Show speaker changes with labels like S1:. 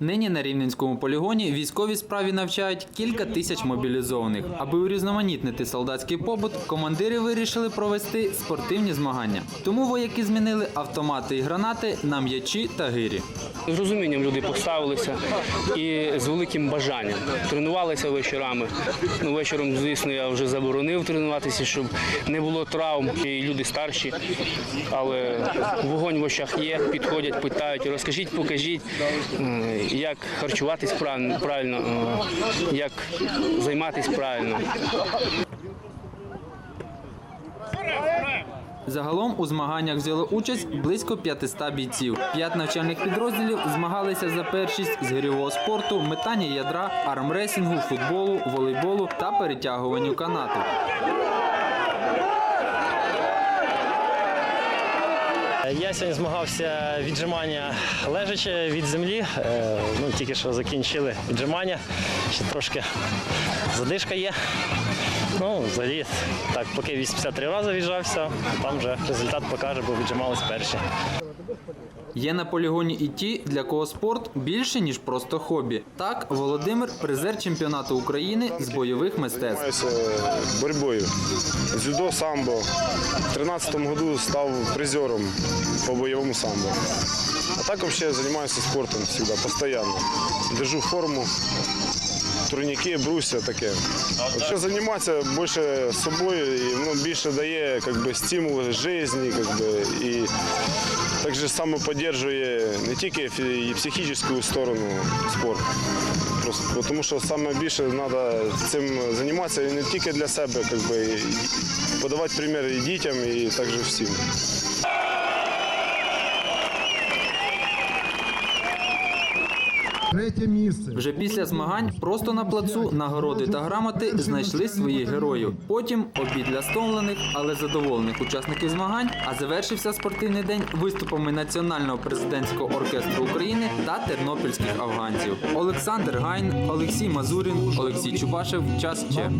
S1: Нині на Рівненському полігоні військовій справі навчають кілька тисяч мобілізованих. Аби урізноманітнити солдатський побут, командири вирішили провести спортивні змагання. Тому вояки змінили автомати і гранати на м'ячі та гирі.
S2: З розумінням люди поставилися і з великим бажанням. Тренувалися вечорами. Ну, вечором, звісно, я вже заборонив тренуватися, щоб не було травм. І люди старші, але вогонь в очах є, підходять, питають, розкажіть, покажіть, е, як харчуватись правильно, як займатися правильно.
S1: Загалом у змаганнях взяло участь близько 500 бійців. П'ять навчальних підрозділів змагалися за першість з гирьового спорту, метання ядра, армресінгу, футболу, волейболу та перетягуванню канату.
S3: Я сьогодні змагався віджимання лежачи від землі. Е, Ну, тільки що закінчили віджимання. Ще трошки задишка є. Ну, взагалі, так, поки 83 рази віджався, там вже результат покаже, бо віджимались перші.
S1: Є на полігоні і ті, для кого спорт більше ніж просто хобі. Так, Володимир призер чемпіонату України з бойових мистецтв.
S4: Занимаюсь борьбой. Дзюдо, самбо. В 2013 году стал призером по боевому самбо. А так вообще занимаюсь спортом всегда, постоянно. Держу форму, турніки, брусья таке. Вообще займатися більше собою і воно більше дає би, стимул житті, би, і так же само підтримує не тільки і психічну сторону спорту. Просто, тому що саме більше треба цим займатися і не тільки для себе, би, подавати примір і дітям, і також всім.
S5: Третє місце.
S1: Вже після змагань просто на плацу нагороди та грамоти знайшли своїх героїв. Потім обід для стомлених, але задоволених учасників змагань. А завершився спортивний день виступами національного президентського оркестру України та тернопільських афганців. Олександр Гайн, Олексій Мазурін, Олексій Чубашев. Час Че.